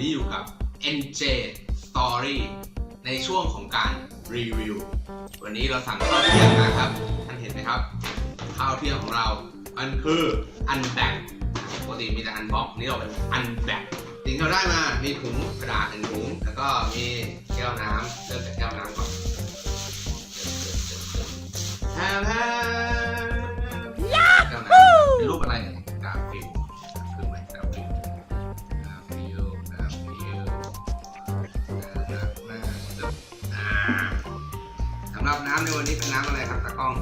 นี้อยู่กับ NJ Story ในช่วงของการรีวิว วันนี้เราสั่งข้าวเที่ยงมาครับ ท่านเห็นไหมครับ ข้าวเที่ยงของเรา มันคืออันแบกปกติมีแต่อันบ็อกนี่เราเป็นอันแบกสิ่งที่เราได้มา มีถุงกระดาษหนึ่งถุง แล้วก็มีแก้วน้ำเริ่มจากแก้วน้ำก่อนแฮมแฮมแก้วน้ำเป็นรูปอะไรเนี่ยำหรับน้ำในวันนี้เป็นน้ำอะไรครับตากล้อง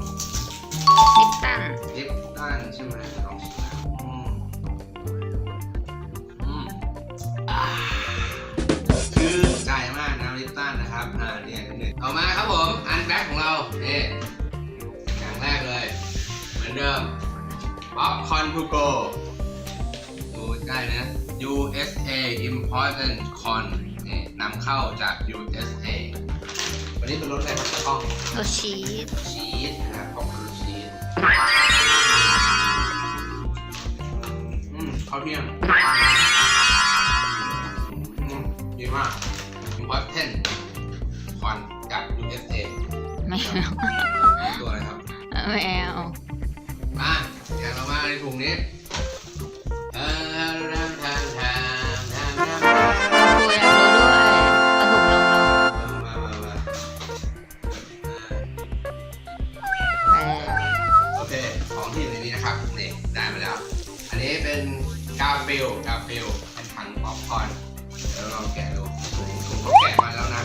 ลิปตันลิปตันใช่ไหมลองชิมนะอืมอืมอ่าชื่นใจมากน้ำลิปตันนะครับอ่าเนี่ยหนึ่งต่อมาครับผมอันแบ็คของเราเนี่อย่างแรกเลย เหมือนเดิม Popcorn to go ดูใกล้นะ USA Important Corn นี่นำเข้าจาก USA วั นนี้เป็นรสอะไรครับตากล้องโรชีสชีสนะครับของครูชีสอืมข้าวเที่ยงอืมดีมากวัตเทนคอนจาก USA แมวตัวอะไรครับแมวมาอย่างเรามาในถุงนี้เออ นะครับนี่ได้มาแล้ว อันนี้เป็นกาฟิลกาฟิลเป็นถังป๊อปคอร์นเดี๋ยวลองแกะดูถุงถุงเขาแกะมาแล้วนะ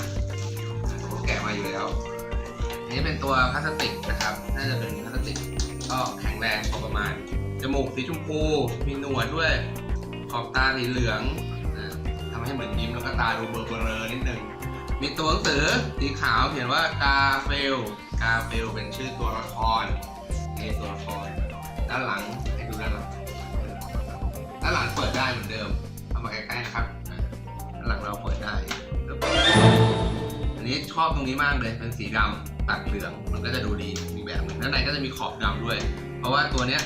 ถุงเขาแกะมาอยู่แล้ว อันนี้เป็นตัวพลาสติกนะครับ น่าจะเป็นพลาสติกก็แข็งแรงพอประมาณ จมูกสีชมพู มีหนวดด้วย ขอบตาสีเหลืองอ่าทำให้เหมือนยิ้มแล้วก็ตาดูเบลอๆนิดนึง มีตัวหนังสือสีขาวเขียนว่ากาเฟล กาเฟลเป็นชื่อตัวละครนี่ตัวละคร ด้านหลังให้ดูด้านหลังด้านหลังเปิดได้เหมือนเดิมเอามาใกล้ๆครับด้านหลังเราเปิดได้อันนี้ชอบตรงนี้มากเลยเป็นสีดำตัดเหลืองมันก็จะดูดีอีกแบบหนึ่งด้านในก็จะมีขอบดำด้วย เพราะว่าตัวเนี้ย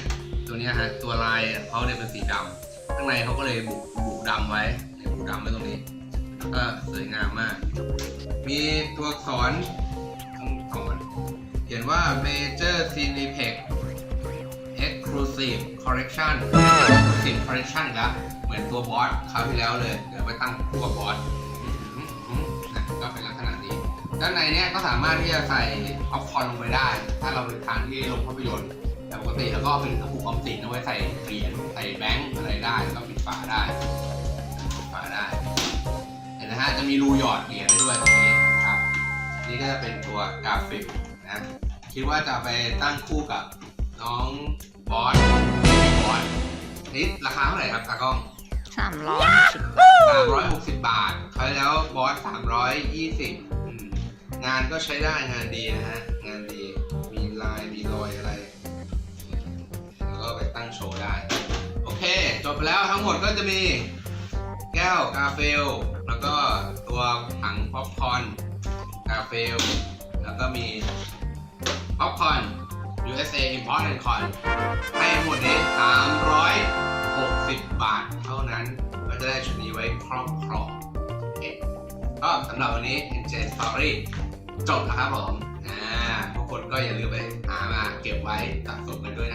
ตัวเนี้ยฮะตัวลายเขาเนี่ยเป็นสีดำข้างในเขาก็เลยบุบุดำไว้บุดำไว้ตรงนี้ก็สวยงามมาก มีตัวอักษรอักษรเขียนว่า Major Cineplex Exclusive Collection Exclusive Collection อีกแล้ว เหมือนตัวบอสคราวที่แล้วเลย เดี๋ยวไปตั้งคู่กับบอสนะก็เป็นลักษณะนี้ ด้านในเนี้ยก็สามารถที่จะใส่ป๊อปคอร์นลงไปได้ ถ้าเราไปทานที่โรงภาพยนตร์แต่ปกติแล้วก็เป็นกระปุกออมสินเอาไว้ใส่เหรียญใส่แบงค์อะไรได้แล้วก็ปิดฝาได้ปิดฝาได้ เห็นนะฮะจะมีรูหยอดเหรียญได้ด้วยตรงนี้ครับ นี่ก็จะเป็นตัวกราฟิกนะคิดว่าจะไปตั้งคู่กับน้อง บอสพี่บอสนี่ราคาเท่าไหร่ครับตากล้องสามร้อยสิบ360บาทคราวที่แล้วบอส320อืมงานก็ใช้ได้งานดีนะฮะ งานดีมีลายมีรอยอะไร แล้วก็ไปตั้งโชว์ได้ โอเค จบไปแล้วทั้งหมดก็จะมีแก้วกาเฟล แล้วก็ตัวถังป๊อปคอร์นกาเฟล แล้วก็มีป๊อปคอร์น USA Import and Con ให้หมดนี้ 360 บาทเท่านั้น ก็จะได้ชุดนี้ไว้ครอบครองโอเคก็สำหรับวันนี้ NJ Story จบแล้วครับผม อ่าทุกคนก็อย่าลืมไปหามาเก็บไว้สะสมกันด้วย